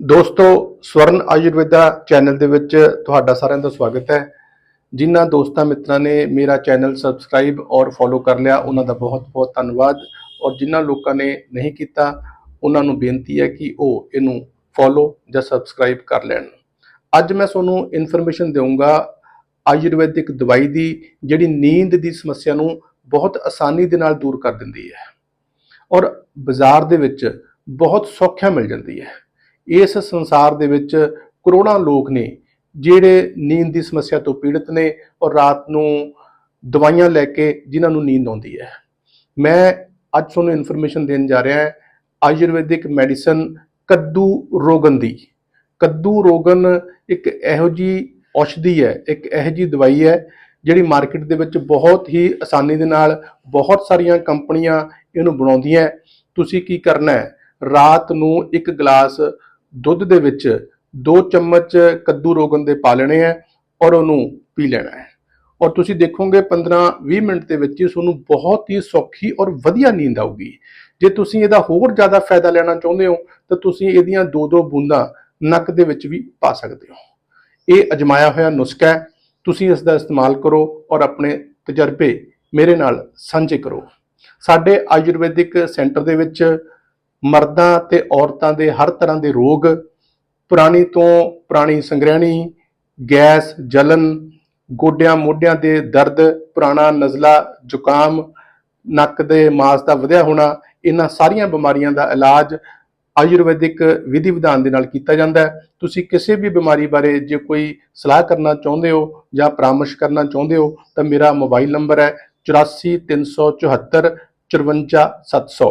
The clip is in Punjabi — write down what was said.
ਦੋਸਤੋ, ਸਵਰਨ ਆਯੁਰਵੇਦਾ ਚੈਨਲ ਦੇ ਵਿੱਚ ਤੁਹਾਡਾ ਸਾਰਿਆਂ ਦਾ ਸਵਾਗਤ ਹੈ। ਜਿਨ੍ਹਾਂ ਦੋਸਤਾਂ ਮਿੱਤਰਾਂ ਨੇ ਮੇਰਾ ਚੈਨਲ ਸਬਸਕ੍ਰਾਈਬ ਔਰ ਫੋਲੋ ਕਰ ਲਿਆ, ਉਹਨਾਂ ਦਾ ਬਹੁਤ-ਬਹੁਤ ਧੰਨਵਾਦ। ਔਰ ਜਿਨ੍ਹਾਂ ਲੋਕਾਂ ਨੇ ਨਹੀਂ ਕੀਤਾ, ਉਹਨਾਂ ਨੂੰ ਬੇਨਤੀ ਹੈ ਕਿ ਉਹ ਇਹਨੂੰ ਫੋਲੋ ਜਾਂ ਸਬਸਕ੍ਰਾਈਬ ਕਰ ਲੈਣ। ਅੱਜ ਮੈਂ ਤੁਹਾਨੂੰ ਇਨਫੋਰਮੇਸ਼ਨ ਦੇਵਾਂਗਾ ਆਯੁਰਵੈਦਿਕ ਦਵਾਈ ਦੀ, ਜਿਹੜੀ ਨੀਂਦ ਦੀ ਸਮੱਸਿਆ ਨੂੰ ਬਹੁਤ ਆਸਾਨੀ ਦੇ ਨਾਲ ਦੂਰ ਕਰ ਦਿੰਦੀ ਹੈ। ਔਰ ਬਾਜ਼ਾਰ ਦੇ ਵਿੱਚ ਬਹੁਤ ਸੌਖਿਆ ਮਿਲ ਜਾਂਦੀ ਹੈ। ਇਸ ਸੰਸਾਰ ਦੇ ਵਿੱਚ ਕਰੋੜਾਂ ਲੋਕ ਨੇ ਜਿਹੜੇ ਨੀਂਦ ਦੀ ਸਮੱਸਿਆ ਤੋਂ ਪੀੜਤ ਨੇ ਔਰ ਰਾਤ ਨੂੰ ਦਵਾਈਆਂ ਲੈ ਕੇ ਜਿਨ੍ਹਾਂ ਨੂੰ ਨੀਂਦ ਆਉਂਦੀ ਹੈ। ਮੈਂ ਅੱਜ ਤੁਹਾਨੂੰ ਇਨਫੋਰਮੇਸ਼ਨ ਦੇਣ ਜਾ ਰਿਹਾ ਹਾਂ ਆਯੁਰਵੈਦਿਕ ਮੈਡੀਸਨ ਕੱਦੂ ਰੋਗਨ ਦੀ। ਕੱਦੂ ਰੋਗਨ ਇੱਕ ਇਹੋ ਜੀ ਔਸ਼ਧੀ ਹੈ, ਇੱਕ ਇਹੋ ਜੀ ਦਵਾਈ ਹੈ ਜਿਹੜੀ ਮਾਰਕੀਟ ਦੇ ਵਿੱਚ ਬਹੁਤ ਹੀ ਆਸਾਨੀ ਦੇ ਨਾਲ ਬਹੁਤ ਸਾਰੀਆਂ ਕੰਪਨੀਆਂ ਇਹਨੂੰ ਬਣਾਉਂਦੀਆਂ। ਤੁਸੀਂ ਕੀ ਕਰਨਾ ਹੈ? ਰਾਤ ਨੂੰ ਇੱਕ ਗਲਾਸ ਦੁੱਧ ਦੇ ਵਿੱਚ 2 ਚਮਚ ਕੱਦੂ ਰੋਗਨ ਦੇ ਪਾ ਲੈਣੇ ਹੈ ਔਰ ਉਹਨੂੰ ਪੀ ਲੈਣਾ ਹੈ। ਔਰ ਤੁਸੀਂ ਦੇਖੋਗੇ 15-20 ਮਿੰਟ ਦੇ ਵਿੱਚ ਹੀ ਤੁਹਾਨੂੰ ਬਹੁਤ ਹੀ ਸੌਖੀ ਔਰ ਵਧੀਆ ਨੀਂਦ ਆਊਗੀ। ਜੇ ਤੁਸੀਂ ਇਹਦਾ ਹੋਰ ਜ਼ਿਆਦਾ ਫਾਇਦਾ ਲੈਣਾ ਚਾਹੁੰਦੇ ਹੋ, ਤਾਂ ਤੁਸੀਂ ਇਹਦੀਆਂ ਦੋ ਦੋ ਬੂੰਦਾਂ ਨੱਕ ਦੇ ਵਿੱਚ ਵੀ ਪਾ ਸਕਦੇ ਹੋ। ਇਹ ਅਜਮਾਇਆ ਹੋਇਆ ਨੁਸਖਾ ਹੈ। ਤੁਸੀਂ ਇਸ ਦਾ ਇਸਤੇਮਾਲ ਕਰੋ ਔਰ ਆਪਣੇ ਤਜਰਬੇ ਮੇਰੇ ਨਾਲ ਸਾਂਝੇ ਕਰੋ। ਸਾਡੇ ਆਯੁਰਵੈਦਿਕ ਸੈਂਟਰ ਦੇ ਵਿੱਚ ਮਰਦਾਂ ਤੇ ਔਰਤਾਂ ਦੇ ਹਰ ਤਰ੍ਹਾਂ ਦੇ ਰੋਗ, ਪੁਰਾਣੀ ਤੋਂ ਪੁਰਾਣੀ ਸੰਗ੍ਰਹਿਣੀ, ਗੈਸ, ਜਲਨ, ਗੋਡਿਆਂ ਮੋਢਿਆਂ ਦੇ ਦਰਦ, ਪੁਰਾਣਾ ਨਜ਼ਲਾ, ਜ਼ੁਕਾਮ, ਨੱਕ ਦੇ ਮਾਸ ਦਾ ਵਧਿਆ ਹੋਣਾ, ਇਹਨਾਂ ਸਾਰੀਆਂ ਬਿਮਾਰੀਆਂ ਦਾ ਇਲਾਜ ਆਯੁਰਵੈਦਿਕ ਵਿਧੀ ਵਿਧਾਨ ਦੇ ਨਾਲ ਕੀਤਾ ਜਾਂਦਾ ਹੈ। ਤੁਸੀਂ ਕਿਸੇ ਵੀ ਬਿਮਾਰੀ ਬਾਰੇ ਜੇ ਕੋਈ ਸਲਾਹ ਕਰਨਾ ਚਾਹੁੰਦੇ ਹੋ ਜਾਂ ਪਰਾਮਰਸ਼ ਕਰਨਾ ਚਾਹੁੰਦੇ ਹੋ, ਤਾਂ ਮੇਰਾ ਮੋਬਾਈਲ ਨੰਬਰ ਹੈ 8437 54700